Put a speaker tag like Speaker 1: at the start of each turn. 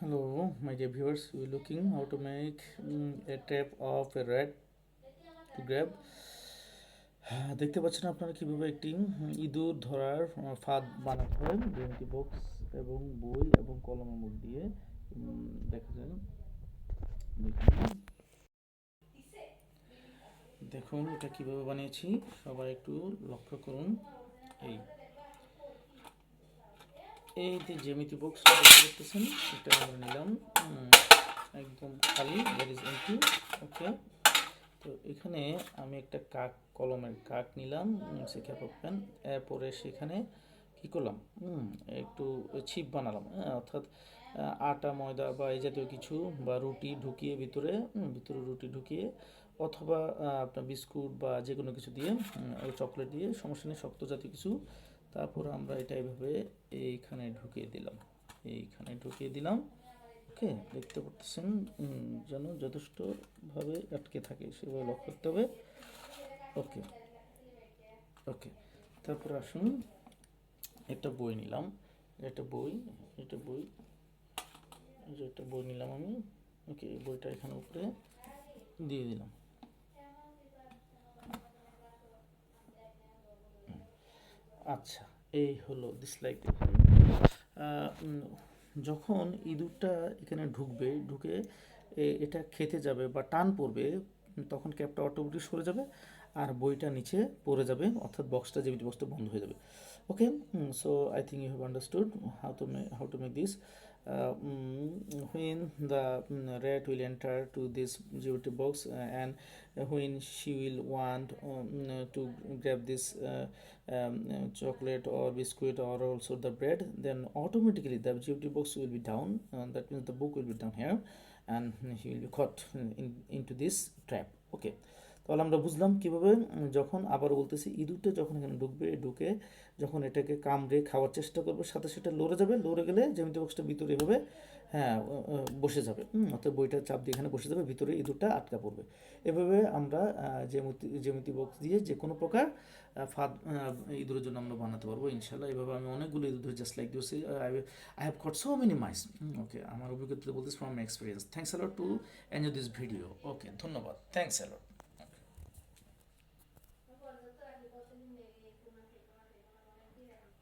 Speaker 1: Hello, my dear viewers. We're looking how to make mm, a trap of a rat to grab. দেখতে পাচ্ছেন আপনারা কীভাবে একটি ইঁদুর ধরার ফাঁদ বানাতে হয় যেমন বক্স এবং বই এবং কলমের মুখ দিয়ে দেখা যায়। দেখুন এটা কীভাবে বানিয়েছি সবাই একটু লক্ষ্য করুন এই এই যে জ্যামিতি বক্স পাচ্ছেন, এটা আমরা নিলাম। একদম খালি দ্যাট ইজ ওকে তো এখানে আমি একটা কাক, কলমের কাক নিলাম শিখা পাবেন এরপরে সেখানে কি করলাম? একটু ছিপ বানালাম হ্যাঁ অর্থাৎ আটা, ময়দা বা এই জাতীয় কিছু বা রুটি ঢুকিয়ে ভিতরে ভিতরে রুটি ঢুকিয়ে, অথবা আপনার বিস্কুট বা যে কোনো কিছু দিয়ে চকলেট দিয়ে, সমস্যা নেই, শক্ত জাতীয় কিছু তারপর আমরা এটা এইভাবে এইখানে ঢুকিয়ে দিলাম। এইখানে ঢুকিয়ে দিলাম। ওকে, দেখতে পাচ্ছেন যেন যথেষ্টভাবে আটকে থাকে, সেভাবে লক্ষ্য করতে হবে। ওকে ওকে, তারপর আসুন, একটা বই নিলাম। একটা বই এটা বই, একটা বই নিলাম আমি। ওকে, বইটা এখানে উপরে দিয়ে দিলাম। আচ্ছা এই হলো ডিসলাইক যখন ইঁদুরটা এখানে ঢুকবে, ঢুকে এটা খেতে যাবে বা টান পড়বে, তখন ক্যাপটা অটোমেটিক সরে যাবে আর বইটা নিচে পড়ে যাবে, অর্থাৎ বক্সটা যে বক্সটা বন্ধ হয়ে যাবে। Okay so I think you have understood how to may how to make this when the mm, rat will enter to this geometry box uh, and when she will want um, to grab this uh, um, uh, chocolate or biscuit or also the bread then automatically the geometry box will be down uh, that means the book will be down here and he will be caught in, into this trap. Okay তাহলে আমরা বুঝলাম কীভাবে যখন আবার বলতেছি ইঁদুরটা যখন এখানে ঢুকবে, ঢুকে যখন এটাকে কামড়ে খাওয়ার চেষ্টা করবে, সাথে সেটা লড়ে যাবে, লড়ে গেলে জ্যামিতি বক্সটা ভিতরে এভাবে হ্যাঁ বসে যাবে অর্থাৎ বইটা চাপ দিয়ে এখানে বসে যাবে, ভিতরে ইঁদুরটা আটকা পড়বে। এভাবে আমরা জ্যামিতি জ্যামিতি বক্স দিয়ে যে কোনো প্রকার ফাঁদ ইঁদুরের জন্য আমরা বানাতে পারব ইনশাল্লাহ এভাবে আমি অনেকগুলো ইঁদুর জাস্ট লাইক দিয়েছি I I have got so many mice okay আমার অভিজ্ঞতা বলতেছি from experience thanks a lot to enjoy this video okay ধন্যবাদ। Thanks a lot Yeah.